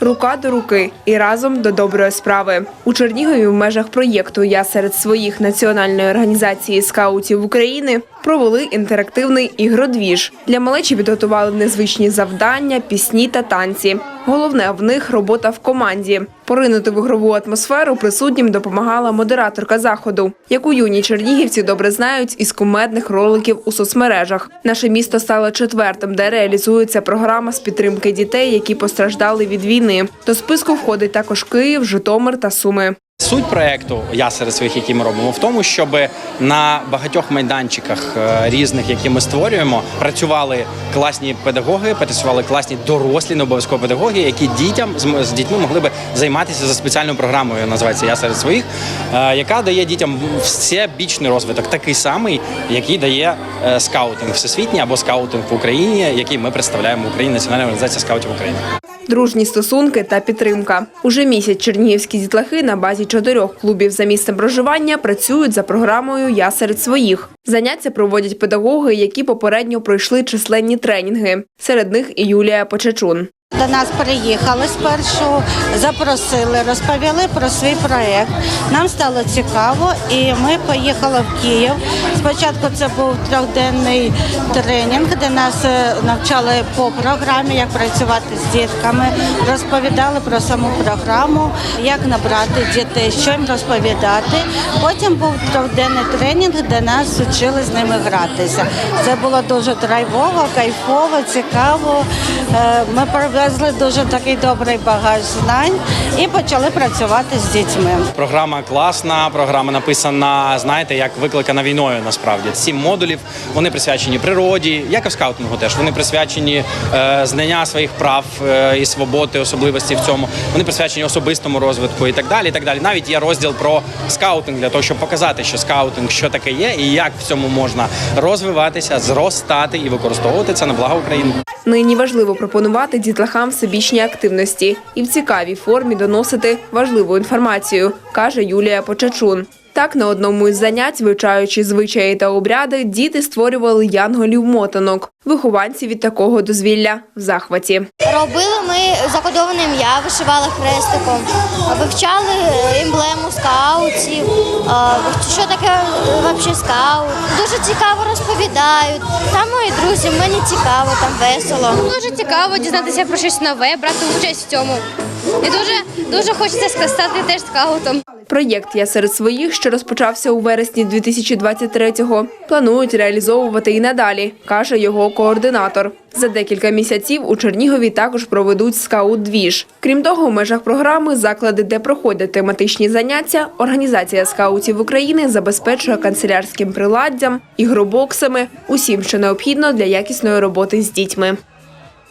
рука до руки і разом до доброї справи. У Чернігові в межах проєкту Я серед своїх національної організації скаутів України провели інтерактивний ігродвіж. Для малечі підготували незвичні завдання, пісні та танці. Головне в них робота в команді. Поринути в ігрову атмосферу присутнім допомагала модераторка заходу, яку юні чернігівці добре знають із кумедних роликів у соцмережах. Наше місто стало четвертим, де реалізується програма з підтримки дітей, які постраждали від війни. До списку входить також Київ, Житомир та Суми. Суть проекту я серед своїх, які ми робимо, в тому, щоб на багатьох майданчиках е, різних, які ми створюємо, працювали класні педагоги, працювали класні дорослі, не обов'язково педагоги, які дітям з- дітьми могли би займатися за спеціальною програмою. Називається Я серед своїх, е, яка дає дітям всебічний розвиток, такий самий, який дає е, скаутинг всесвітній або скаутинг в Україні, який ми представляємо в Україні Національна організація скаутів України. Дружні стосунки та підтримка. Уже місяць чернігівські дітлахи на базі чотирьох клубів за місцем проживання працюють за програмою Я серед своїх. Заняття проводять педагоги, які попередньо пройшли численні тренінги. Серед них і Юлія Почечун. До нас приїхали спершу, запросили, розповіли про свій проєкт. Нам стало цікаво, і ми поїхали в Київ. Спочатку це був трьохденний тренінг, де нас е, навчали по програмі, як працювати з дітками, розповідали про саму програму, як набрати дітей, що їм розповідати. Потім був трьохденний тренінг, де нас вчили з ними гратися. Це було дуже драйвово, кайфово, цікаво. Е, Ми привезли дуже такий добрий багаж знань і почали працювати з дітьми. Програма класна, програма написана, знаєте, як викликана війною. Насправді сім модулів вони присвячені природі, як і в скаутингу теж вони присвячені е, знання своїх прав е, і свободи, особливості в цьому. Вони присвячені особистому розвитку і так далі. І так далі. Навіть є розділ про скаутинг для того, щоб показати, що скаутинг що таке є, і як в цьому можна розвиватися, зростати і використовувати це на благо України. Нині важливо пропонувати дітлахам всебічні активності і в цікавій формі доносити важливу інформацію, каже Юлія Почачун. Так, на одному із занять, вивчаючи звичаї та обряди, діти створювали янголів-мотанок. Вихованці від такого дозвілля в захваті. Робили ми закодоване ім'я, вишивали хрестиком, вивчали емблему скаутів, що таке взагалі скаут. Дуже цікаво розповідають. Там мої друзі, мені цікаво, там весело. Дуже цікаво дізнатися про щось нове, брати участь в цьому. І дуже дуже хочеться стати теж скаутом. Проєкт Я серед своїх, що розпочався у вересні 2023-го, планують реалізовувати і надалі, каже його координатор. За декілька місяців у Чернігові також проведуть скаут-двіж. Крім того, в межах програми заклади, де проходять тематичні заняття, організація скаутів України забезпечує канцелярським приладдям, ігробоксами, усім, що необхідно для якісної роботи з дітьми.